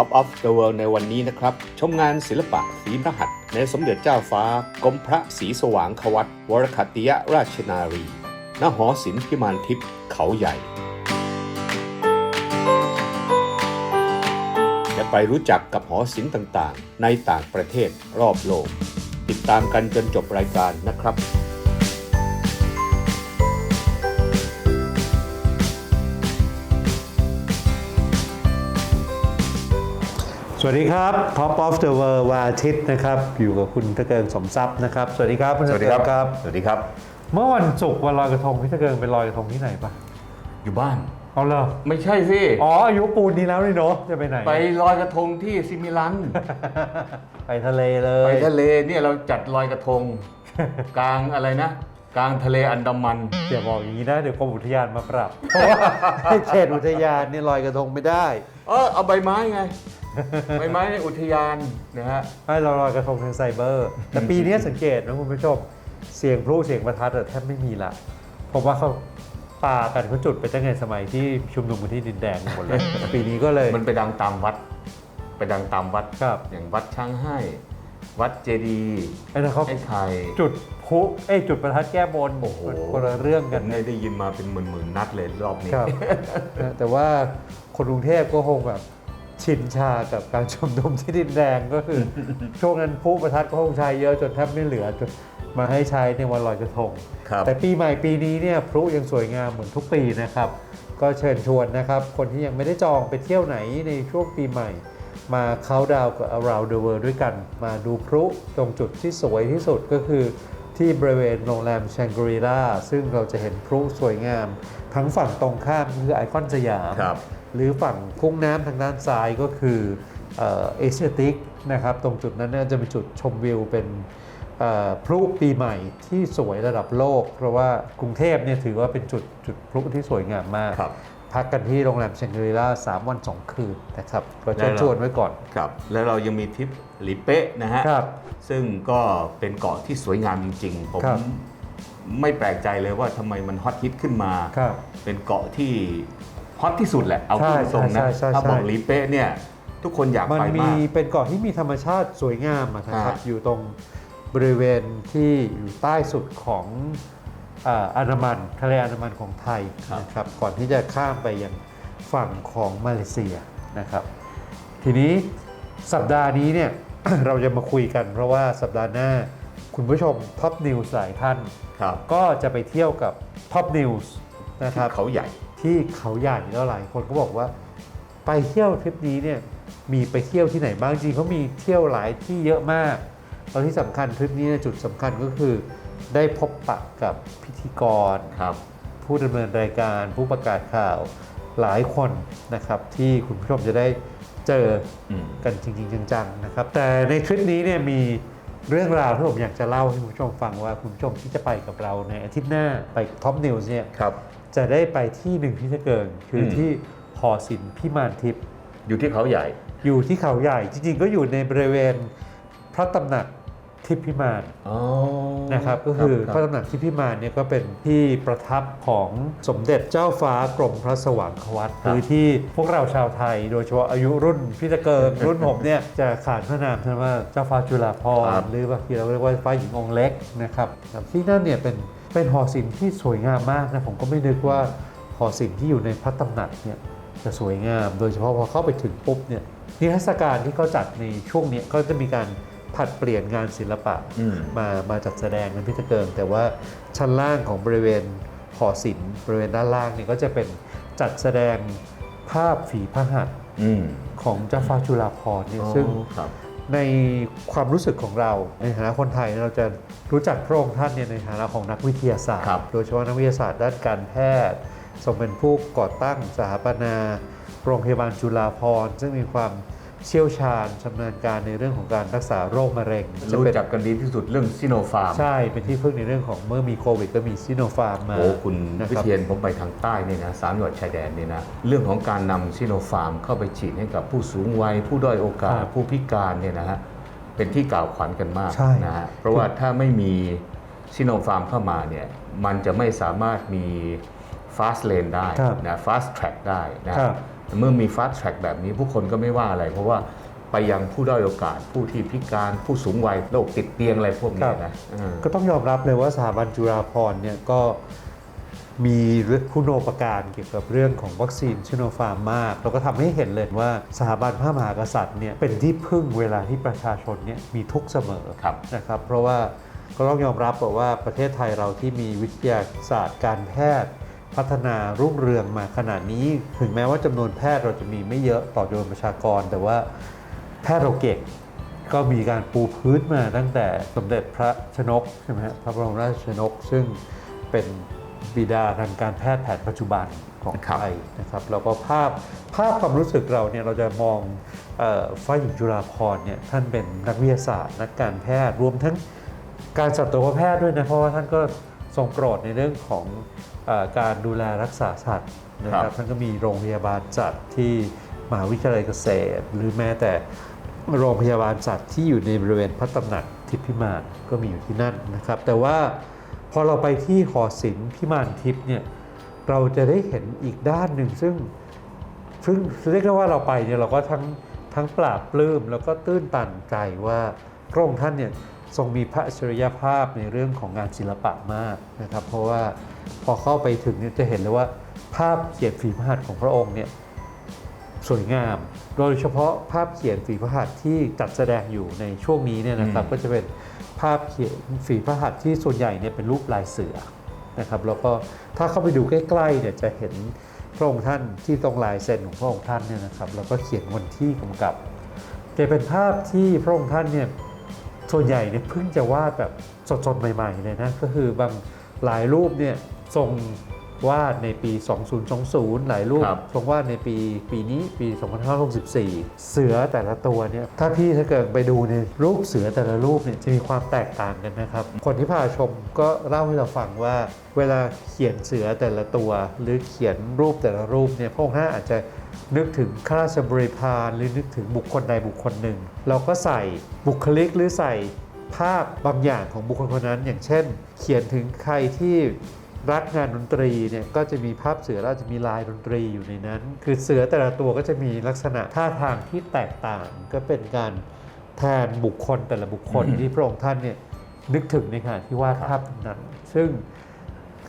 Top of the World ในวันนี้นะครับ ชมงานศิลปะฝีพระหัตถ์ในสมเด็จเจ้าฟ้ากรมพระศรีสว่างควัตวรคัตติยราชนารี ณ หอศิลป์พิมานทิพย์เขาใหญ่จะไปรู้จักกับหอศิลป์ต่างๆ ในต่างประเทศรอบโลก ติดตามกันจนจบรายการนะครับ สวัสดีครับ Top of the World วันอาทิตย์นะครับ อยู่กับคุณตะเกิงสมทรัพย์นะครับ สวัสดีครับคุณตะเกิงครับ สวัสดีครับ เมื่อวันศุกร์วันลอยกระทงพี่ตะเกิงไปลอยกระทงที่ไหนปะอยู่บ้าน เอาเลยไม่ใช่สิ อ๋ออายุปูนนี้แล้วนี่เนาะจะไปไหน ไปลอยกระทงที่ซิมิลัน ไปทะเลเลไปยทะเลเนี่ยเราจัดลอยกระทง กลางอะไรนะกลางทะเลอันดามันอย่าบอกอย่างนี้นะ เดี๋ยวกรมอุทยานมาปรับเพราะว่าให้เขตอุทยานเนี่ยลอยกระทงไม่ได้ เออเอาใบไม้ไง ใบไม้ในอุทยานนะฮะ ให้เราลอยกระทงทางไซเบอร์ แต่ปีนี้สังเกตนะคุณผู้ชม เสียงพลุเสียงประทัดอะแทบไม่มีละผมว่าเขาปากันเขาจุดไปตั้งแต่สมัยที่ชุมนุมกันที่ดินแดงหมดเลย ปีนี้ก็เลย มันไปดังตามวัด ไปดังตามวัดครับ อย่างวัดช้างให้ วัดเจดีย์ไอ้นั่นเขาไอ้ไข่ จุดพลุเอ้ยจุดประทัดแก้บนโอ้โหคนละเรื่องผกันมเนี่ยได้ยินมาเป็นหมื่นๆนัดเลยรอบนี้ ครับ นะแต่ว่าคนกรุงเทพก็คงแบบ ชินชากับการชุมนุมที่ดินแดงก็คือ ช่วงนั้นพลุประทัดก็คงใช้เยอะจนแทบไม่เหลือจนมาให้ใช้ในวันลอยกระทง ครับแต่ปีใหม่ปีนี้เนี่ยพลุยังสวยงามเหมือนทุกปีนะครับ ก็เชิญชวนนะครับ คนที่ยังไม่ได้จองไปเที่ยวไหนในช่วงปีใหม่ มาเข้าดาวกับ around the world ด้วยกัน มาดูพลุตรงจุดที่สวยที่สุดก็คือ ที่บริเวณโรงแรมแชงกรีลาซึ่งเราจะเห็นพลุสวยงาม ทั้งฝั่งตรงข้ามคือไอคอนสยามครับหรือฝั่งคุ้งน้ำทางด้านซ้ายก็คือเอเชียติกนะครับ ตรงจุดนั้นเนี่ยจะเป็นจุดชมวิวเป็นเอ่อพลุปีใหม่ที่สวยระดับโลก เพราะว่ากรุงเทพเนี่ยถือว่าเป็นจุดจุดพลุที่สวยงามมากครับ พักกันที่โรงแรมเชงกรีลา3วัน2คืนนะครับก็เชิญได้แล้วชวนไว้ก่อนครับแล้วเรายังมีทริปหลีเป๊ะนะฮะครับซึ่งก็เป็นเกาะที่สวยงามจริงๆ ผมครับไม่แปลกใจเลยว่าทำไมมันฮอตฮิตขึ้นมาครับเป็นเกาะที่ฮอตที่สุดแหละ เอาพูดใช่ตรงๆนะใช่ใช่ใช่ถ้าบอกหลีเป๊ะเนี่ย ทุกคนอยากมันไปมีมากเป็นเกาะที่มีธรรมชาติสวยงามอะนะครับอ่าอยู่ตรงบริเวณที่อยู่ใต้สุดของ อ่าอันดามันทะเลอันดามันของไทยนะครับก่อนที่จะข้ามไปยังฝั่งของมาเลเซียนะครับ ทีนี้สัปดาห์นี้เนี่ยเราจะมาคุยกัน เพราะว่าสัปดาห์หน้าคุณผู้ชมท็อปนิวส์หลายท่านครับก็จะไปเที่ยวกับท็อปนิวส์นะครับเขาใหญ่ที่เขาใหญ่แล้วหลายคนก็บอกว่า ไปเที่ยวทริปนี้เนี่ยมีไปเที่ยวที่ไหนบ้างจริงเขามีเที่ยวหลายที่เยอะมากแล้วที่สำคัญทริปนี้เนยจุดสำคัญก็คือ ได้พบปะกับพิธีกร ครับ ผู้ดำเนินรายการผู้ประกาศข่าวหลายคนนะครับที่คุณผู้ชมจะได้เจออืม กันจริงๆจังๆนะครับ แต่ในทริปนี้เนี่ยมีเรื่องราวที่ผมอยากจะเล่าให้คุณผู้ชมฟังว่าคุณผู้ชมที่จะไปกับเราในอาทิตย์หน้าไปท็อปนิวส์เนี่ย ครับ จะได้ไปที่หนึ่งที่จะเกินคืออม ที่หอศิลป์พิมานทิพย์อยู่ที่เขาใหญ่ อยู่ที่เขาใหญ่ จริงๆ ก็อยู่ในบริเวณพระตำหนัก ทิพย์พิมานอ๋อนะครับก็คือพครัระบตำหนักทิพย์พิมานเนี่ยก็เป็นที่ประทับของสมเด็จเจ้าฟ้ากรมพระสว่างควัตหรือที่พวกเราชาวไทย โดยเฉพาะอายุรุ่นพี่ตะเกิงรุ่นผมเนี่ยจะขานพระนามท่านว่าเจ้าฟ้าจุฬาภรครัณ์บหรือบางทีเราเรียกว่าฟ้าหญิงองค์เล็กนะครับครับที่นั่นเนี่ยเป็นเป็นหอศิลป์ที่สวยงามมากนะผมก็ไม่นึกว่าหอศิลป์ที่อยู่ในพระตำหนักเนี่ยจะสวยงาม โดยเฉพาะพอเข้าไปถึงปุ๊บเนี่ยนิทรรศการที่เขาจัดในช่วงเนี้ยก็จะมีการ ผลัดเปลี่ยนงานศิลปะอืมมามาจัดแสดงในพิธีเกิง แต่ว่าชั้นล่างของบริเวณหอศิลป์บริเวณด้านล่างเนี่ยก็จะเป็นจัดแสดงภาพฝีพระหัตถ์อืมของเจ้าฟ้าจุฬาภรณ์เนี่ยอ๋อซึ่งครับในความรู้สึกของเราในฐานะคนไทยเราจะรู้จักพระองค์ท่านเนี่ยในฐานะของนักวิทยาศาสตร์ครับโดยเฉพาะนักวิทยาศาสตร์ด้านการแพทย์ทรงเป็นผู้ก่อตั้งสถาปนาโรงพยาบาลจุฬาภรณ์ซึ่งมีความ เชี่ยวชาญชำนาญการในเรื่องของการรักษาโรคมะเร็งจะรู้เป็นจักกันดีที่สุดเรื่องซิโนฟาร์มใช่เป็นที่พึ่งในเรื่องของเมื่อมีโควิดก็มีซิโนฟาร์มมาโอ้คุณนะวิครับ เทียนผมไปทางใต้เนี่ยนะสามจังหวัดชายแดนเนี่ยนะเรื่องของการนำซิโนฟาร์มเข้าไปฉีดให้กับผู้สูงวัย ผู้ด้อยโอกาส ครับผู้พิการเนี่ยนะฮะเป็นที่กล่าวขวัญกันมากใช่ นะฮะเพราะว่าถ้าไม่มีซิโนฟาร์มเข้ามาเนี่ยมันจะไม่สามารถมีฟาสเลนได้ครับนะฟาสแทร็กได้นะ ครับ เมื่อมีฟาส t ท r ็กแบบนี้ผู้คนก็ไม่ว่าอะไร เพราะว่าไปยังผู้ด้อยโอกาสผู้ที่พิการผู้สูงวัยโรคติดเตียงอะไรพวกนี้นะอ่าก็ต้องยอมรับเลยว่าสถาบันจุฬาภรณ์เนี่ยก็มีเรื่องคุณโอปการเกี่ยวกับเรื่องของวัคซีนชิโนฟาร์มมาก เราก็ทำให้เห็นเลยว่าสถาบันพระมหากษัตริย์เนี่ยเป็นที่พึ่งเวลาที่ประชาชนเนี่ยมีทุกข์เสมอครับนะครับ เพราะว่าก็ต้องยอมรับบอกว่าประเทศไทยเราที่มีวิทยาศาสตร์การแพทย์ พัฒนารุ่งเรืองมาขนาดนี้ ถึงแม้ว่าจำนวนแพทย์เราจะมีไม่เยอะต่อจำนวนประชากร แต่ว่าแพทย์เราเก่งก็มีการปูพื้นมาตั้งแต่สมเด็จพระชนกใช่ไหมฮะพระบรมราชชนก ซึ่งเป็นบิดาทางการแพทย์แผนปัจจุบันของครับไทยนะครับแล้วก็ภาพภาพความรู้สึกเราเนี่ยเราจะมองเออฝ้ายหญิงจุฬาภรณ์เนี่ยท่านเป็นนักวิทยาศาสตร์ นักการแพทย์รวมทั้งการสัตวแพทย์ด้วยนะเพราะว่าท่านก็ทรงโปรดในเรื่องของเออ การดูแลรักษาสัตว์นะคครัรับบท่านก็มีโรงพยาบาลจัดที่มหาวิทยาลัยเกษตร หรือแม้แต่โรงพยาบาลสัตว์ที่อยู่ในบริเวณพระตำหนักทิพย์พิมานก็มีอยู่ที่นั่นนะครับ แต่ว่าพอเราไปที่หอศิลป์พิมานทิพย์เนี่ยเราจะได้เห็นอีกด้านหนึ่งซึ่งซึ่งเรียกได้ว่าเราไปเนี่ยเราก็ทั้งทั้งปราบปลื้มแล้วก็ตื้นตันใจว่าพระองค์ท่านเนี่ยทรงมีพระอัจฉริยภาพในเรื่องของงานศิลปะมากนะครับ เพราะว่า พอเข้าไปถึงเนี่ยจะเห็นเลยว่า ภาพเขียนฝีพระหัตถ์ของพระองค์เนี่ยสวยงาม โดยเฉพาะภาพเขียนฝีพระหัตถ์ที่จัดแสดงอยู่ในช่วงนี้เนี่ยนะครับอืมก็จะเป็นภาพเขียนฝีพระหัตถ์ที่ส่วนใหญ่เนี่ยเป็นรูปลายเสือนะครับแล้วก็ถ้าเข้าไปดูใกล้ๆเนี่ยจะเห็นพระองค์ท่านที่ตรงลายเซ็นของพระองค์ท่านเนี่ยนะครับแล้วก็เขียนวันที่กำกับจะเป็นภาพที่พระองค์ท่านเนี่ยส่วนใหญ่เนี่ยเพิ่งจะวาดแบบสดๆใหม่ๆเลยนะก็คือบาง หลายรูปเนี่ยทรงวาดในปี 2020 หลายรูปครับ ทรงวาดในปีปีนี้ปี 2564 เสือแต่ละตัวเนี่ย ถ้าพี่ถ้าเกิดไปดูในรูปเสือแต่ละรูปเนี่ยจะมีความแตกต่างกันนะครับ คนที่พาชมก็เล่าให้เราฟังว่า เวลาเขียนเสือแต่ละตัว หรือเขียนรูปแต่ละรูปเนี่ยพระองค์ท่านอาจจะนึกถึงข้าราชบริพารหรือนึกถึงบุคคลใดบุคคลหนึ่ง เราก็ใส่บุคลิกหรือใส่ ภาพบางอย่างของบุคคลคนนั้น อย่างเช่น เขียนถึงใครที่รักงานดนตรีเนี่ยก็จะมีภาพเสือแล้วจะมีลายดนตรีอยู่ในนั้น คือเสือแต่ละตัวก็จะมีลักษณะท่าทางที่แตกต่าง ก็เป็นการแทนบุคคลแต่ละบุคคลอืมที่พระองค์ท่านเนี่ยนึกถึงในขณะที่วาดภาพนั้น ซึ่ง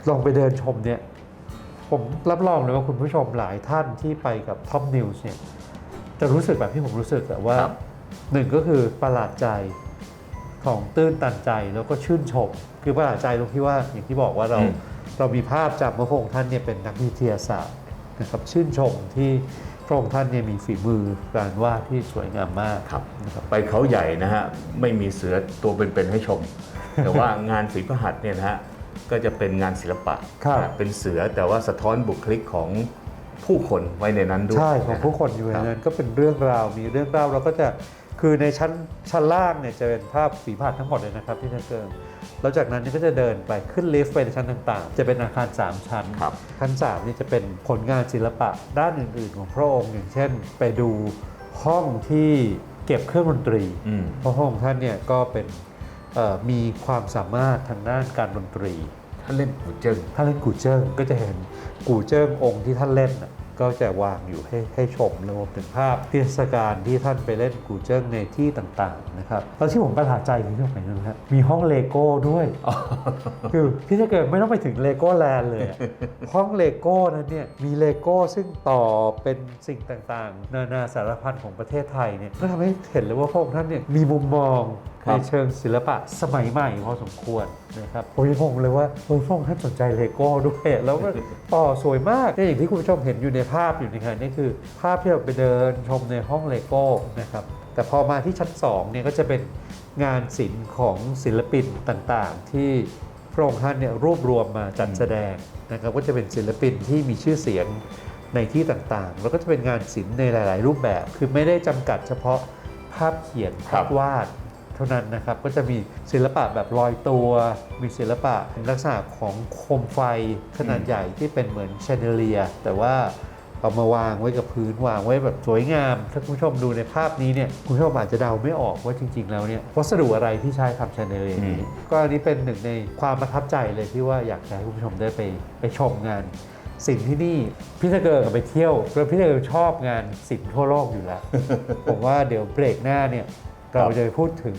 ลองไปเดินชมเนี่ยผมรับรองเลยว่าคุณผู้ชมหลายท่านที่ไปกับท็อปนิวส์เนี่ยจะรู้สึกแบบที่ผมรู้สึกอะว่าครับหนึ่งก็คือประหลาดใจ ของตื้นตันใจแล้วก็ชื่นชม คือประหลาดใจตรงที่ว่าอย่างที่บอกว่าเราอืมเรามีภาพจำว่าพระองค์ท่านเนี่ยเป็นนักวิทยาศาสตร์นะครับชื่นชมที่พระองค์ท่านเนี่ยมีฝีมือการวาดที่สวยงามมากครับนะครับไปเขาใหญ่นะฮะไม่มีเสือตัวเป็นๆให้ชม แต่ว่างานฝีพระหัตถ์เนี่ยนะฮะก็จะเป็นงานศิลปะครับนะเป็นเสือแต่ว่าสะท้อนบุคลิกของผู้คนไว้ในนั้นด้วยใช่ของะฮะผู้คนอยู่ในครับนั้นก็เป็นเรื่องราวมีเรื่องเล่าเราก็จะ คือในชั้นชั้นล่างเนี่ยจะเป็นภาพฝีพระหัตถ์ทั้งหมดเลยนะครับที่ท่านเกิงแล้วจากนั้นเนี่ยก็จะเดินไปขึ้นลิฟต์ไปในชั้นต่างๆ จะเป็นอาคาร 3 ชั้น ครับชั้น3นี่จะเป็นผลงานศิลปะด้านอื่น ๆ ของพระองค์อย่างเช่น ไปดูห้องที่เก็บเครื่องดนตรี อืม เพราะพระองค์ท่านเนี่ยก็เป็นเอ่อมีความสามารถทางด้านการดนตรี ท่านเล่นหูเจิ้ง ถ้าเล่นกูเจิ้งก็จะเห็นกูเจิ้งองค์ที่ท่านเล่นน่ะ ก็จะวางอยู่ให้ให้ชมรวมถึงภาพเทศกาลที่ท่านไปเล่นกูเจิ้งในที่ต่างๆนะครับแล้วที่ผมประทับใจคือที่ไหนรู้ไหมครับมีห้องเลโก้ด้วย คือพี่จะเกิดไม่ต้องไปถึงเลโก้แลนด์เลยอะห้องเลโก้นั้นเนี่ยมีเลโก้ซึ่งต่อเป็นสิ่งต่างๆ นานาสารพันของประเทศไทยเนี่ยก็ทำให้เห็นเลยว่าพระองค์ท่านเนี่ยมีมุมมองครัในเชิงศิลปะสมัยใหม่พอสมควรนะครับผมยังงงเลยว่าเออพระองท่านสนใจเลโก้ด้วย แล้วก็ต่อสวยมากนี่อย่างที่คุณผู้ชมเห็นอยู่ในภาพอยู่ในขณะนี้คือ ภาพที่เราไปเดินชมในห้องเลโก้นะครับแต่พอมาที่ชั้น2เนี่ยก็จะเป็นงานศิลป์ของศิลปินต่างๆ ที่พระองค์ท่านเนี่ยรวบรวมมาจัดแสดงนะครับก็จะเป็นศิลปินที่มีชื่อเสียงในที่ต่างๆ แล้วก็จะเป็นงานศิลป์ในหลาย ๆ รูปแบบ คือไม่ได้จำกัดเฉพาะภาพเขียนภาพวาด เท่านั้นนะครับ ก็จะมีศิลปะแบบลอยตัว มีศิลปะลักษณะของโคมไฟขนาดใหญ่ที่เป็นเหมือนแชนเดเลียแต่ว่าเอามาวางไว้กับพื้นวางไว้แบบสวยงาม ถ้าคุณผู้ชมดูในภาพนี้เนี่ยคุณผู้ชมอาจจะเดาไม่ออกว่าจริง ๆ แล้วเนี่ยวัสดุอะไรที่ใช้ทำแชนเดเลียนี้อืมก็อันนี้เป็นหนึ่งในความประทับใจเลยที่ว่าอยากจะให้คุณผู้ชมได้ไปไปชมงานศิลป์ที่นี่พี่ตะเกิงไปเที่ยวแล้วพี่ตะเกิงชอบงานศิลป์ทั่วโลกอยู่แล้ว ผมว่าเดี๋ยวเบรกหน้าเนี่ย เราจะไปพูดถึง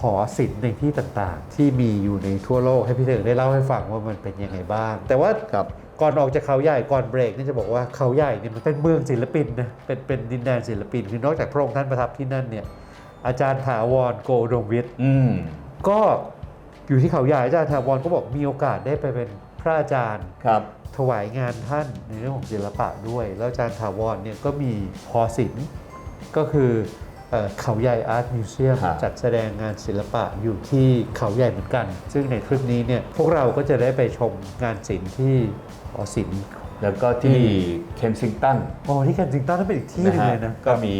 หอศิลป์ในที่ต่างๆ ที่มีอยู่ในทั่วโลกให้พี่ตะเกิงได้เล่าให้ฟังว่ามันเป็นยังไงบ้าง แต่ว่าครับก่อนออกจากเขาใหญ่ก่อนเบรกนี่จะบอกว่าเขาใหญ่เนี่ยมันเป็นเมืองศิลปินนะเป็นเป็นดินแดนศิลปิน คือนอกจากพระองค์ท่านประทับที่นั่นเนี่ยอาจารย์ถาวรโกดมวิทย์อืมก็อยู่ที่เขาใหญ่อาจารย์ถาวรก็บอกมีโอกาสได้ไปเป็นพระอาจารย์ครับถวายงานท่านในเรื่องของศิลปะด้วย แล้วอาจารย์ถาวรเนี่ยก็มีหอศิลป์ก็คือ เอ่อเขาใหญ่อาร์ตมิวเซียมครับจัดแสดงงานศิลปะอยู่ที่เขาใหญ่เหมือนกัน ซึ่งในทริปนี้เนี่ยพวกเราก็จะได้ไปชมงานศิลป์ที่หอศิลป์แล้วก็ที่เคนซิงตันอ๋อที่แคนซิงตันนั่นเป็นอีกที่หนึงเลยนะก็มี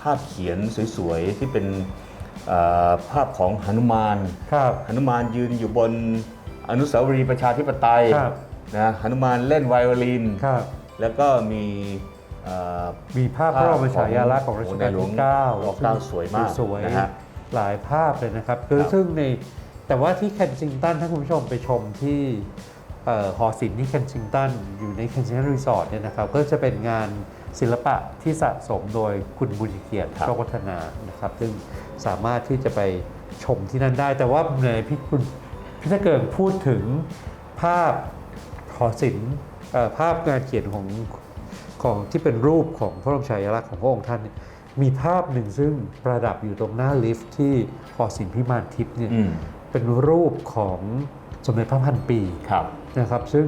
ภาพเขียนสวยๆ ที่เป็นเอ่อภาพของหนุมานครับหนุมานยืนอยู่บนอนุสาวรีย์ประชาธิปไตยครับนะหนุมานเล่นไวโอลินครับแล้วก็มีเอ่อ มีภาพพระบรมฉายาลักษณ์ของรัชกาลโอ้ในหลวงที่9รัชกาลที่เก้าสวยมากสวยนะฮะหลายภาพเลยนะครับคือครับซึ่งในแต่ว่าที่เคนซิงตันถ้าคุณผู้ชมไปชมที่เอ่อหอศิลป์ที่เคนซิงตันอยู่ในเคนซิงตันรีสอร์ทเนี่ยนะครับก็จะเป็นงานศิลปะที่สะสมโดยคุณบุญเกียรติโชควัฒนานะครับ ซึ่งสามารถที่จะไปชมที่นั่นได้ แต่ว่าในพี่คุณพี่ถ้าเกิดพูดถึงภาพหอศิลป์เอ่อภาพงานเขียนของ ของที่เป็นรูปของพระบรมฉายาลักษณ์ของพระองค์ท่านเนี่ยมีภาพหนึ่งซึ่งประดับอยู่ตรงหน้าลิฟท์ที่หอศิลป์พิมานทิพย์เนี่ยอืมเป็นรูปของสมเด็จพระพันปีครับนะครับ ซึ่ง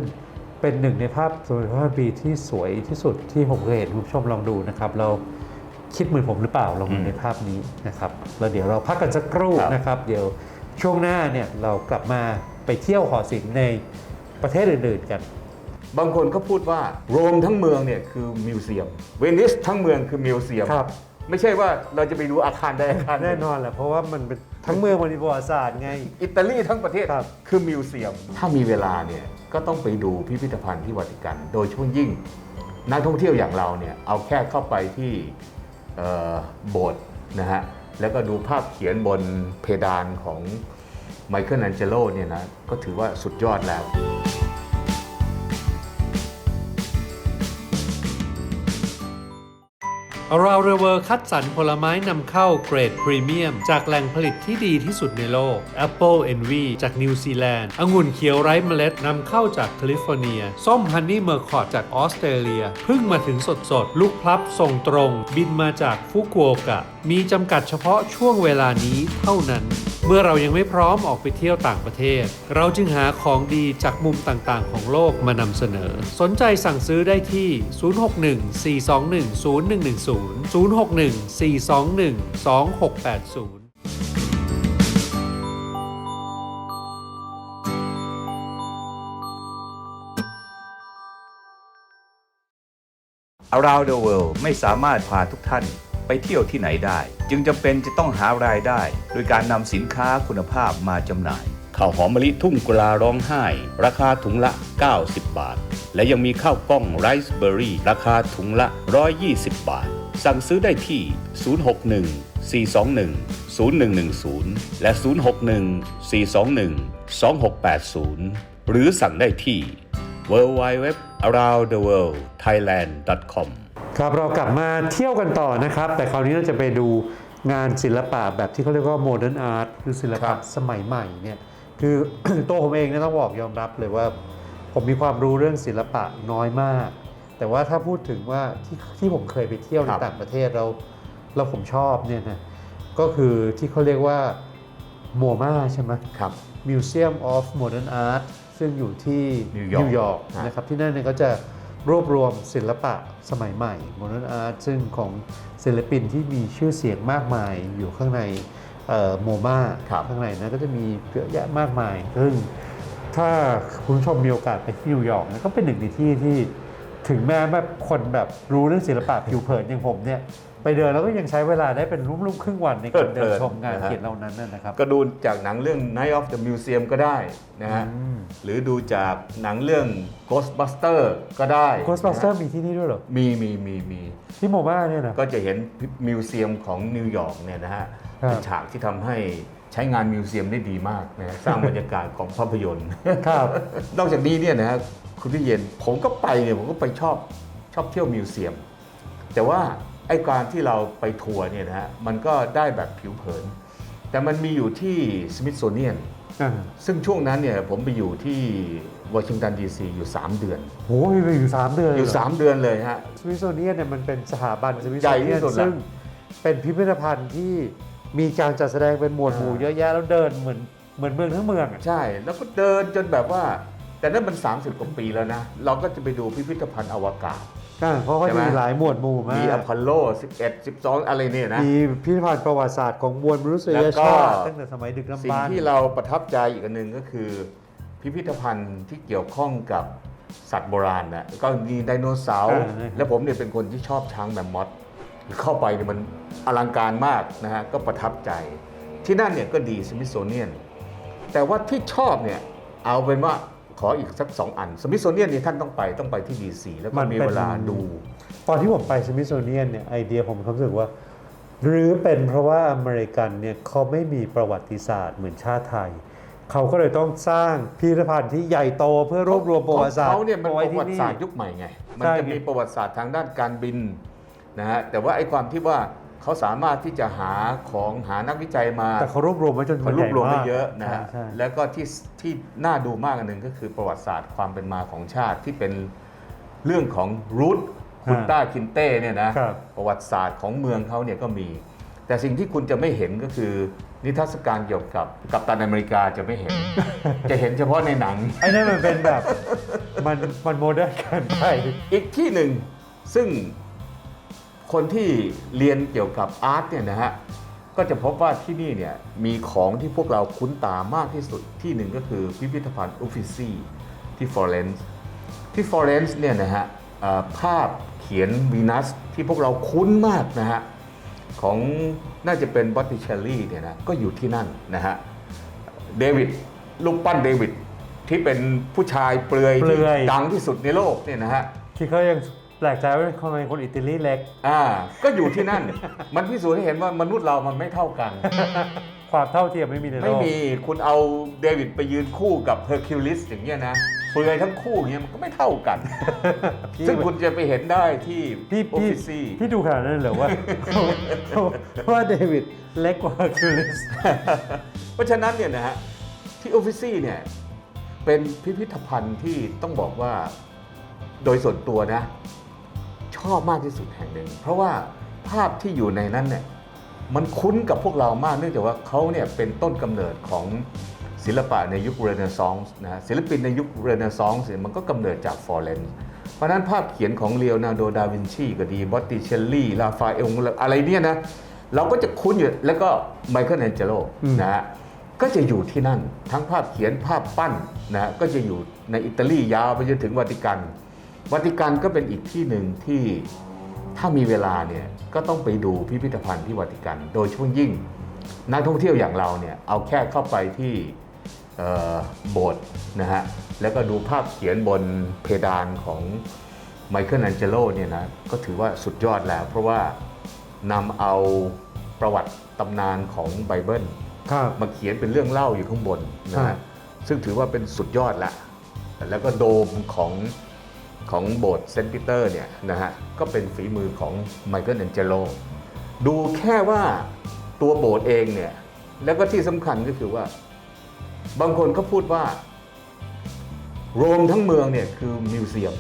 เป็นหนึ่งในภาพสมเด็จพระพันปีที่สวยที่สุดที่ผมเคยเห็นคุณผู้ชมลองดูนะครับ เราคิดเหมือนผมหรือเปล่าลองดูอืมในภาพนี้นะครับแล้วเดี๋ยวเราพักกันสักครู่ครับนะครับ เดี๋ยวช่วงหน้าเนี่ยเรากลับมาไปเที่ยวหอศิลป์ในประเทศอื่นๆกัน บางคนก็พูดว่าโรมทั้งเมืองเนี่ยคือมิวเซียม เวนิสทั้งเมืองคือมิวเซียมครับ ไม่ใช่ว่าเราจะไปดูอาคารใดอาคารหง แน่นอนแหละเพราะว่ามันเป็นทั้งเมืองมันมีประวัติศาสตร์ไง อิตาลีทั้งประเทศครับ คือมิวเซียม ถ้ามีเวลาเนี่ยก็ต้องไปดูพิพิธภัณฑ์ที่วัติกัน โดยเฉพาะยิ่ง นักท่องเที่ยวอย่างเราเนี่ยเอาแค่เข้าไปที่เอ่อโบสถ์นะฮะแล้วก็ดูภาพเขียนบนเพดานของไมเคิลแองเจโลเนี่ยนะก็ถือว่าสุดยอดแล้ว Around the World คัดสรรผลไม้นำเข้าเกรดพรีเมียม จากแหล่งผลิตที่ดีที่สุดในโลก Apple Envy จากนิวซีแลนด์องุ่นเขียวไร้เมล็ดนำเข้าจากแคลิฟอร์เนีย ส้มฮันนี่เมอร์คอร์จากออสเตรเลียเพิ่งมาถึงสดสดๆลูกพลับส่งตรง บินมาจากฟุกุโอกะ มีจำกัดเฉพาะช่วงเวลานี้เท่านั้น มื่อเรายังไม่พร้อมออกไปเที่ยวต่างประเทศ เราจึงหาของดีจากมุมต่างๆ ของโลกมานำเสนอ สนใจสั่งซื้อได้ที่ 061 421 0110 061 421 2680 Around the World ไม่สามารถพาทุกท่าน ไปเที่ยวที่ไหนได้ จึงจำเป็นจะต้องหารายได้ โดยการนำสินค้าคุณภาพมาจำหน่ายข้าวหอมมะลิทุ่งกุลาร้องไห้ ราคาถุงละ 90 บาท และยังมีข้าวกล้องไรซ์เบอร์รี่ราคาถุงละ 120 บาท สั่งซื้อได้ที่ 061 421 0110 และ 061 421 2680 หรือสั่งได้ที่ www aroundtheworldthailand.com ครับเรากลับมาเที่ยวกันต่อนะครับ แต่คราวนี้เราจะไปดูงานศิลปะแบบที่เขาเรียกว่าโมเดิร์นอาร์ตคือศิลครัปะบ สมัยใหม่เนี่ยคือ ตัวผมเองเนี่ยต้องบอกยอมรับเลยว่า ผมมีความรู้เรื่องศิลปะน้อยมาก แต่ว่าถ้าพูดถึงว่าที่ที่ผมเคยไปเที่ยวในต่างประเทศเราเราผมชอบเนี่ยนะก็คือที่เขาเรียกว่าโมมาใช่ไหม ครับ Museum of Modern Art ซึ่งอยู่ที่นิวยอร์กนิวยอร์กฮะ นะครับที่นั่นเนี่ยก็จะ รวบรวมศิลปะสมัยใหม่ Modern Art ซึ่งของศิลปินที่มีชื่อเสียงมากมายอยู่ข้างในโมมาครับข้างในนะก็จะมีเยอะแยะมากมาย ซึ่งถ้าคุณผู้ชมมีโอกาสไปที่นิวยอร์กนะก็เป็นหนึ่งในที่ที่ถึงแม้แบบคนแบบรู้เรื่องศิลปะผิวเผินอย่างผมเนี่ย ไปเดินแล้วก็ยังใช้เวลาได้เป็นรุ่มๆครึ่งวันในการเดินชมงานเขียนเหล่านั้นนะนะครับ ก็ดูจากหนังเรื่อง Night of the Museum ก็ได้นะฮะอืมหรือดูจากหนังเรื่อง Ghostbuster ก็ได้ Ghostbuster นะฮะมีที่นี่ด้วยเหรอ มีมีมีมีที่โมมาเนี่ยนะก็จะเห็นมิวเซียมของนิวยอร์กเนี่ยนะฮะครับเป็นฉากที่ทำให้ใช้งานมิวเซียมได้ดีมากนะฮะสร้างบรรยากาศของภาพยนตร์ครับนอกจากนี้เนี่ยนะฮะคุณพี่เย็นผมก็ไปเนี่ยผมก็ไปชอบชอบเที่ยวมิวเซียม แต่ว่า ไอ้การที่เราไปทัวร์เนี่ยนะฮะมันก็ได้แบบผิวเผิน แต่มันมีอยู่ที่สมิธโซเนียนอ่าซึ่งช่วงนั้นเนี่ยผมไปอยู่ที่วอชิงตันดีซีอยู่ 3 เดือนโหมีไปอยู่สามเดือนอยู่เหร3เดือนเลยฮะสวิตเซอร์เนียนเนี่ยมันเป็นสถาบันสวิตใหเซอญ่ร์ที่เนียนสุดละซึ่งเป็นพิพิธภัณฑ์ที่มีการจัดแสดงเป็นหมวดหมู่อ่าเยอะแยะแล้วเดินเหมือนเหมือนเมืองทั้งเมืองอะใช่ แล้วก็เดินจนแบบว่า แต่นั่นมัน 30 กว่าปีแล้วนะ เราก็จะไปดูพิพิธภัณฑ์อวกาศ อ่าเพราะว่าใช่ไหม มีหลายหมวดหมู่มากมีอพอลโล 11 12 อะไรเนี่ยนะ มีพิพิธภัณฑ์ประวัติศาสตร์ของมวลมนุษยแล้วก็ ชาติตั้งแต่สมัยดึกดำสิ่งบรรพ์ ที่เราประทับใจอีกอันหนึ่งก็คือ พิพิธภัณฑ์ที่เกี่ยวข้องกับสัตว์โบราณนะก็มีไดโนเสาร์อ่านะครับแล้วผมเนี่ยเป็นคนที่ชอบช้างแมมมอธเข้าไปเนี่ยมันอลังการมากนะฮะก็ประทับใจ ที่นั่นเนี่ยก็ดีสมิ t โซเนียน แต่ว่าที่ชอบเนี่ยเอาเป็นว่า ขออีกสักสองอันสมิ t โซเนียนนี่ท่านต้องไปต้องไปที่ดีซีแล้วก็มีเวลาดู ตอนที่ผมไปสมิ t โซเนียนเนี่ยไอเดียผมมีความรู้สึกว่า หรือเป็นเพราะว่าอเมริกันเนี่ยเขาไม่มีประวัติศาสตร์เหมือนชาติไทย เขาก็เลยต้องสร้างพิพิธภัณฑ์ที่ใหญ่โตเพื่อรวบรวมประวัติศาสตร์เขาเนี่ยมันไว้ประที่วัติศาสตร์ยุคใหม่ไงมันใช่จะมีประวัติศาสตร์ทางด้านการบินนะฮะแต่ว่าไอ้ความที่ว่า เขาสามารถที่จะหาของหานักวิจัยมาแต่เขารวบรวมไว้จนเขารวบรวมใหไว้ญ่ากเยอะนะฮะใช่แล้วก็ที่ที่น่าดูมากอันหนึ่งก็คือประวัติศาสตร์ความเป็นมาของชาติที่เป็นเรื่องของรูทคุณต้าคินเต้เนี่ยนะครับประวัติศาสตร์ของเมืองเขาเนี่ยก็มี แต่สิ่งที่คุณจะไม่เห็นก็คือนิทรรศการเกี่ยวกับกัปตันอเมริกาจะไม่เห็น จะเห็นเฉพาะในหนังไอ้นั่นมันเป็นแบบมันมันโมเดิร์นเกินไปอีกที่หนึ่งซึ่ง คนที่เรียนเกี่ยวกับอาร์ตเนี่ยนะฮะก็จะพบว่าที่นี่เนี่ยมีของที่พวกเราคุ้นตามากที่สุดที่หนึ่งก็คือพิพิธภัณฑ์อุฟฟิซีที่ฟลอเรนซ์ที่ฟลอเรนซ์เนี่ยนะฮะเอ่อภาพเขียนวีนัสที่พวกเราคุ้นมากนะฮะของน่าจะเป็นบอตติเชลลี่เนี่ยนะก็อยู่ที่นั่นนะฮะเดวิดลูกปั้นเดวิดที่เป็นผู้ชายเปลือยเปลืที่อยดังที่สุดในโลกเนี่ยนะฮะที่เขายัง แปลกใจว่าทำไมคนอิตาลีเล็ก อ่า ก็อยู่ที่นั่น มันพิสูจน์ให้เห็นว่ามนุษย์เรามันไม่เท่ากัน ความเท่าเทียมไม่มีในโลกไม่มีคุณเอาเดวิดไปยืนคู่กับเฮอร์คิวลิสอย่างเงี้ยนะเปลือยทั้งคู่อย่างเงี้ยมันก็ไม่เท่ากันพี่ซึ่งคุณจะไปเห็นได้ที่พี่โอพี่ฟิซี่พี่ดูขนาดนั้นเหรอว่าว่าเดวิดเล็กกว่าคิวลิสเพราะฉะนั้นเนี่ยนะฮะที่โอฟิซี่เนี่ยเป็นพิพิธภัณฑ์ที่ต้องบอกว่าโดยส่วนตัวนะ ชอบมากที่สุดแห่งหนึ่ง เพราะว่าภาพที่อยู่ในนั้นเนี่ยมันคุ้นกับพวกเรามากเนื่องจากว่าเขาเนี่ยเป็นต้นกำเนิดของศิลปะในยุคเรเนซองส์นะฮะศิลปินในยุคเรเนซองส์เนี่ยมันก็กำเนิดจากฟลอเรนซ์เพราะฉะนั้นภาพเขียนของเลโอนาร์โด ดาวินชีก็ดีบอตติเชลลี่ ลาฟาเอลอะไรเนี่ยนะเราก็จะคุ้นอยู่แล้วก็ไมเคิลแองเจโลอืมนะฮะก็จะอยู่ที่นั่นทั้งภาพเขียนภาพปั้นนะฮะก็จะอยู่ในอิตาลียาวไปจนถึงวาติกัน วาติกันก็เป็นอีกที่หนึ่งที่ถ้ามีเวลาเนี่ยก็ต้องไปดูพิพิธภัณฑ์ที่วาติกัน โดยเฉพาะยิ่งนักท่องเที่ยวอย่างเราเนี่ยเอาแค่เข้าไปที่เอ่อโบสถ์นะฮะแล้วก็ดูภาพเขียนบนเพดานของไมเคิลแองเจโลเนี่ยนะก็ถือว่าสุดยอดแล้ว เพราะว่านำเอาประวัติตำนานของไบเบิลครับมาเขียนเป็นเรื่องเล่าอยู่ข้างบนนะครัฮะบซึ่งถือว่าเป็นสุดยอดละแล้วก็โดมของ ของโบสถ์เซนต์ปีเตอร์เนี่ยนะฮะก็เป็นฝีมือของไมเคิลแองเจโลดูแค่ว่าตัวโบสถ์เองเนี่ยแล้วก็ที่สำคัญก็คือว่า บางคนก็พูดว่า โรมทั้งเมืองเนี่ยคือมิวเซียม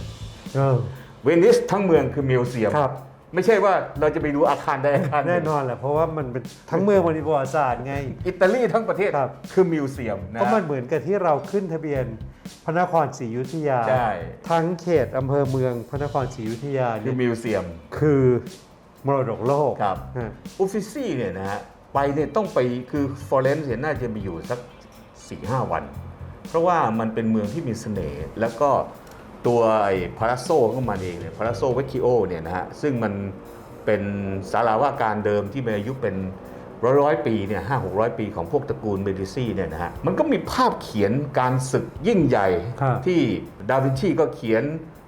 เออเวนิสทั้งเมืองคือมิวเซียมครับ ไม่ใช่ว่าเราจะไปดูอาคารใดอาคารหแน่นึ่งนอนแหละเพราะว่ามันเป็นทั้งเมืองมันมีประวัติศาสตร์ไง อิตาลีทั้งประเทศครับ คือมิวเซียมนะ ก็มันเหมือนกับที่เราขึ้นทะเบียนพระนครศรีอยุธยา ใช่ ทั้งเขตอำเภอเมืองพระนครศรีอยุธยาคืเนี่อยมิวเซียม คือมรดกโลกครับ ฮะออฟฟิซี่เนี่ยนะฮะไปเนี่ยต้องไปคือฟลอเรนซ์เนี่ยน่าจะมีอยู่สัก4ีหวัน เพราะว่ามันเป็นเมืองที่มีเสน่ห์แล้วก็ ตัวไอ้พาราโซก็มาเองเนี่ยพาราโซเวคิโอเนี่ยนะฮะซึ่งมันเป็นสาราว่าการเดิมที่มีอายุเป็นร้อยร้อยๆปีเนี่ยห้าหกร้อยปีของพวกตระกูลเมดิซีเนี่ยนะฮะมันก็มีภาพเขียนการศึกยิ่งใหญ่ครับที่ดาวินชีก็เขียน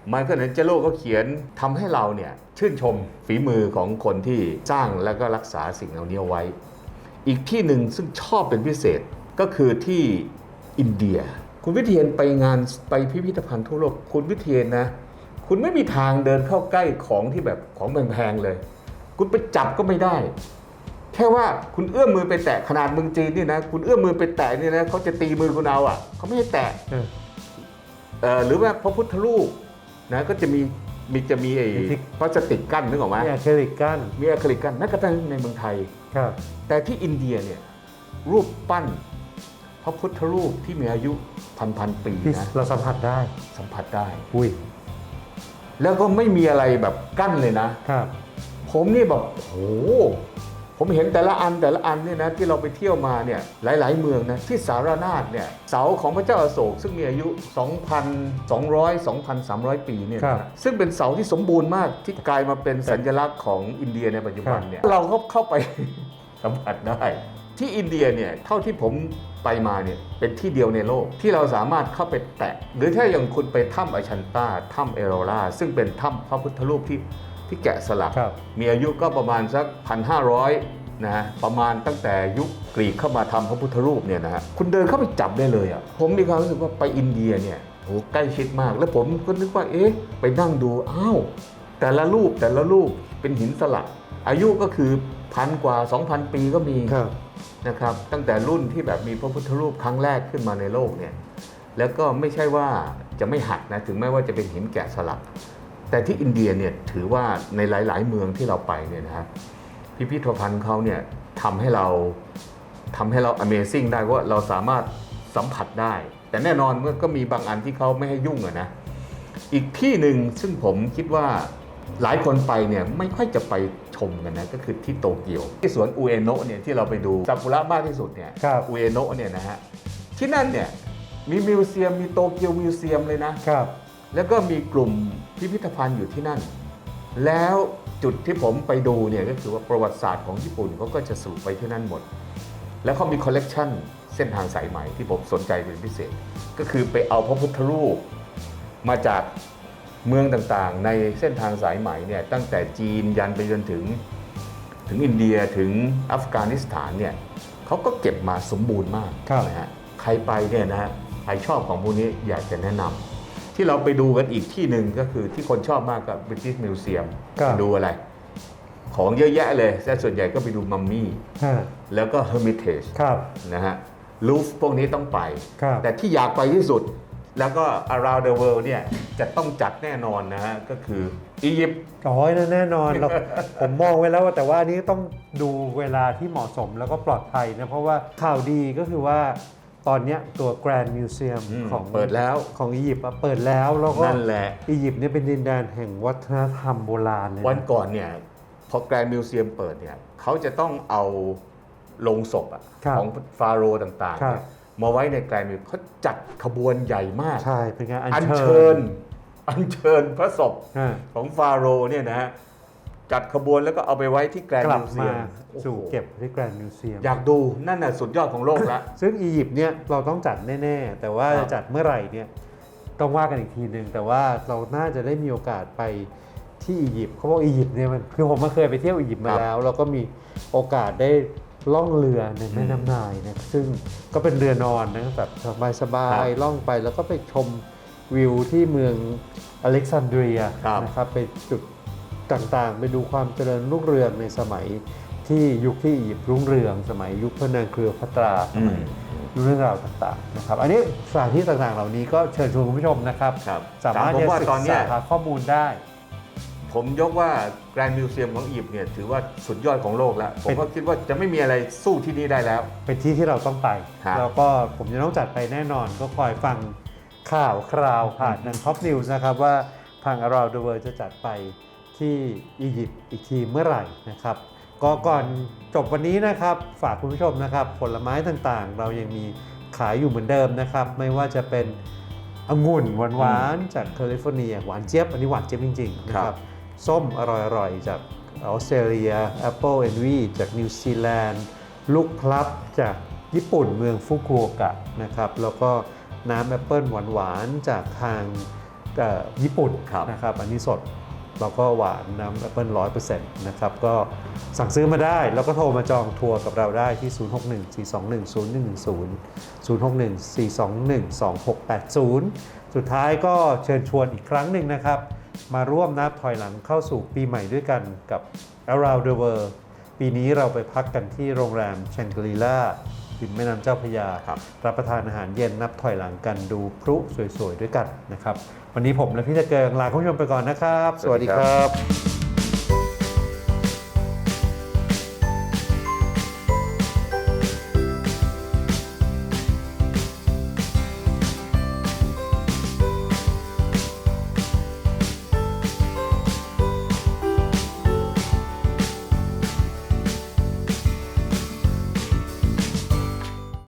ไมเคิลแองเจโลก็เขียนทำให้เราเนี่ยชื่นชมฝีมือของคนที่สร้างและก็รักษาสิ่งเหล่านี้เอาไว้ อีกที่หนึ่งซึ่งชอบเป็นพิเศษก็คือที่อินเดีย คุณวิเทียนไปงานไปพิพิธภัณฑ์ทั่วโลกคุณวิเทียนนะ คุณไม่มีทางเดินเข้าใกล้ของที่แบบของแพงๆเลย คุณไปจับก็ไม่ได้ แค่ว่าคุณเอื้อมมือไปแตะขนาดเมืองจีนนี่นะ คุณเอื้อมมือไปแตะนี่นะเขาจะตีมือคุณเอาอะเขาไม่ให้แตะเออเอ่อหรือว่าพระพุทธรูปนะก็จะมีมีจะมีไอ้มีที่พลาสติกกั้นนึกออกไหมมีอะคริลิกกั้นมีอะคริลิกกั้นนั่นก็ตั้งในเมืองไทยครับ แต่ที่อินเดียเนี่ยรูปปั้นพระพุทธรูปที่มีอายุ พันพันๆปีที่นะเราสัมผัสได้สัมผัสได้ อุ้ยแล้วก็ไม่มีอะไรแบบกั้นเลยนะ ครับ ผมนี่แบบโอ้โหผมเห็นแต่ละอันแต่ละอันเนี่ยนะที่เราไปเที่ยวมาเนี่ยหลาย ๆ เมืองนะที่สารนาฏเนี่ยเสาของพระเจ้าอโศก ซึ่งมีอายุ 2,200 2,300 ปีเนี่ยครันะบซึ่งเป็นเสาที่สมบูรณ์มากที่กลายมาเป็นสัญลักษณ์ของอินเดียในปัจจุบันเนี่ยเราก็เข้าไป สัมผัสได้ ที่อินเดียเนี่ยเท่าที่ผมไปมาเนี่ยเป็นที่เดียวในโลกที่เราสามารถเข้าไปแตะ หรือถ้าอย่างคุณไปถ้ำอชันตาถ้ำเอโรราซึ่งเป็นถ้ำพระพุทธรูปที่ที่แกะสลักครับมีอายุก็ประมาณสัก 1,500นะฮะประมาณตั้งแต่ยุคกรีกเข้ามาทำพระพุทธรูปเนี่ยนะฮะคุณเดินเข้าไปจับได้เลยอะผมมีความรู้สึกว่าไปอินเดียเนี่ยโหใกล้ชิดมาก แล้วผมก็นึกว่าเอ๊ะไปนั่งดูอ้าวแต่ละรูปแต่ละรูปเป็นหินสลักอายุก็คือพันกว่า 2,000 ปีก็มีครับ นะครับตั้งแต่รุ่นที่แบบมีพระพุทธรูปครั้งแรกขึ้นมาในโลกเนี่ยแล้วก็ไม่ใช่ว่าจะไม่หักนะถึงแม้ว่าจะเป็นหินแกะสลัก แต่ที่อินเดียเนี่ยถือว่าในหลาย ๆ เมืองที่เราไปเนี่ยนะครับพิพิธภัณฑ์เขาเนี่ยทำให้เราทำให้เรา Amazing ได้ว่าเราสามารถสัมผัสได้ แต่แน่นอนก็มีบางอันที่เขาไม่ให้ยุ่งอะนะอีกที่หนึ่งซึ่งผมคิดว่าหลายคนไปเนี่ยไม่ค่อยจะไป มกันนะก็คือที่โตเกียวที่สวนอุเอโนะเนี่ยที่เราไปดูซากุระมากที่สุดเนี่ยครับ อุเอโนะเนี่ยนะฮะที่นั่นเนี่ยมีมิวเซียมมีโตเกียวมิวเซียมเลยนะ ครับแล้วก็มีกลุ่มพิพิธภัณฑ์อยู่ที่นั่น แล้วจุดที่ผมไปดูเนี่ยก็คือว่าประวัติศาสตร์ของญี่ปุ่นเขาก็จะสรุปไปที่นั่นหมด แล้วเขามีคอลเลกชันเส้นทางสายไหมที่ผมสนใจเป็นพิเศษ ก็คือไปเอาพระพุทธรูปมาจาก เมืองต่างๆ ในเส้นทางสายไหมเนี่ยตั้งแต่จีนยันไปจนถึงถึงอินเดียถึงอัฟกานิสถานเนี่ยเขาก็เก็บมาสมบูรณ์มากครับนะฮะใครไปเนี่ยนะฮะใครชอบของพวกนี้อยากจะแนะนำที่เราไปดูกันอีกที่หนึ่งก็คือที่คนชอบมากกับ British Museum ครับไปดูอะไร ของเยอะแยะเลยแต่ส่วนใหญ่ก็ไปดูมัมมี่ฮะแล้วก็ Hermitage ครับนะฮะลูฟพวกนี้ต้องไปครับแต่ที่อยากไปที่สุด แล้วก็ around the world เนี่ยจะต้องจัดแน่นอนนะฮะ ก็คืออียิปต์อ๋อนั่นแน่นอนเรา ผมมองไว้แล้วว่าแต่ว่าอันนี้ต้องดูเวลาที่เหมาะสมแล้วก็ปลอดภัยนะ เพราะว่าข่าวดีก็คือว่าตอนเนี้ยตัว Grand Museum อืมของเปิดแล้วของอียิปต์อะเปิดแล้วแล้วก็นั่นแหละอียิปต์เนี่ยเป็นดินแดนแห่งวัฒนธรรมโบราณเลยะวันก่อนเนี่ยพอแกรนด์มิวเซียมเปิดเนี่ยเขาจะต้องเอาโลงศพอะครับของฟาโรห์ต่างๆครับเนี่ย มาไว้ในแกรนด์มิวเขาจัดขบวนใหญ่มาก ใช่เป็นการอัญอัญเชิเชิญ ญ อัญเชิญพระศพอ่า ของฟาโรห์เนี่ยนะฮะจัดขบวนแล้วก็เอาไปไว้ที่แกรนกด์ลับมิวเซีมายมโอ้โหสู่เก็บที่ Grand Museum อยากดูนั่นน่ะสุดยอดของโลกละ ซึ่งอียิปต์เนี่ยเราต้องจัดแน่ๆ แต่ว่าครับ จะจัดเมื่อไหร่เนี่ยต้องว่ากันอีกทีหนึ่งแต่ว่าเราน่าจะได้มีโอกาสไปที่อียิปต์เขาบอกอียิปต์เนี่ยมันคือผมมาเคยไปเที่ยวอียิปต์มาแล้วแล้วก็มีโอกาสได้ ล่องเรือในแม่น้ำนายนะซึ่งก็เป็นเรือนอนนะแบบสบายๆล่องไปแล้วก็ไปชมวิวที่เมืองอเล็กซานเดรียครับนะครับไปจุดต่างๆ ไปดูความเจริญรุ่งเรืองในสมัยที่ยุคที่อียิปต์รุ่งเรือง สมัยยุคพระนางเคลียวพัตราสมัยเรื่องราวต่างๆนะครับ อันนี้สถานที่ต่างๆเหล่านี้ก็เชิญชวนคุณผู้ชมนะครับครับสามารถผมที่จะว่าศึตอนกเนี้ษายหาข้อมูลได้ ผมยกว่าแกรนด์มิวเซียมของอียิปต์เนี่ยถือว่าสุดยอดของโลกแล้ว ผมเป็นก็คิดว่าจะไม่มีอะไรสู้ที่นี่ได้แล้ว เป็นที่ที่เราต้องไป ครับ แล้วก็ผมจะต้องจัดไปแน่นอนก็คอยฟังข่าวคราวผ่านทางท็อปนิวส์นะครับว่าทาง Around the World จะจัดไปที่อียิปต์อีกทีเมื่อไหร่นะครับ ก็ก่อนจบวันนี้นะครับ ฝากคุณผู้ชมนะครับ ผลไม้ต่างๆ เรายังมีขายอยู่เหมือนเดิมนะครับ ไม่ว่าจะเป็นองุ่นหวานๆจากแคลิฟอร์เนียหวานเจี๊ยบอันนี้หวานเจี๊ยบจริงๆนะคครัรับ บ ส้มอร่อยๆ จากออสเตรเลียแอปเปิลแอนวีจากนิวซีแลนด์ลูกพลับจากญี่ปุ่นเมืองฟุกุโอกะนะครับแล้วก็น้ำแอปเปิลหวานๆ จากทางเอ่อญี่ปุ่นครับนะครับอันนี้สดแล้วก็หวานน้ำแอปเปิลร้อยเปอร์เซ็นต์นะครับก็สั่งซื้อมาได้ แล้วก็โทรมาจองทัวร์กับเราได้ที่ 061 421 0110 061 421 2680 สุดท้ายก็เชิญชวนอีกครั้งหนึ่งนะครับ มาร่วมนับถอยหลังเข้าสู่ปีใหม่ด้วยกันกับ Around the World ปีนี้เราไปพักกันที่โรงแรมแชงกรีล่าริมแม่น้ำเจ้าพระยาครับรับประทานอาหารเย็นนับถอยหลังกันดูพลุสวยๆด้วยกันนะครับ วันนี้ผมและพี่ตะเกิงลาคุณผู้ชมไปก่อนนะครับ สวัสดีครับ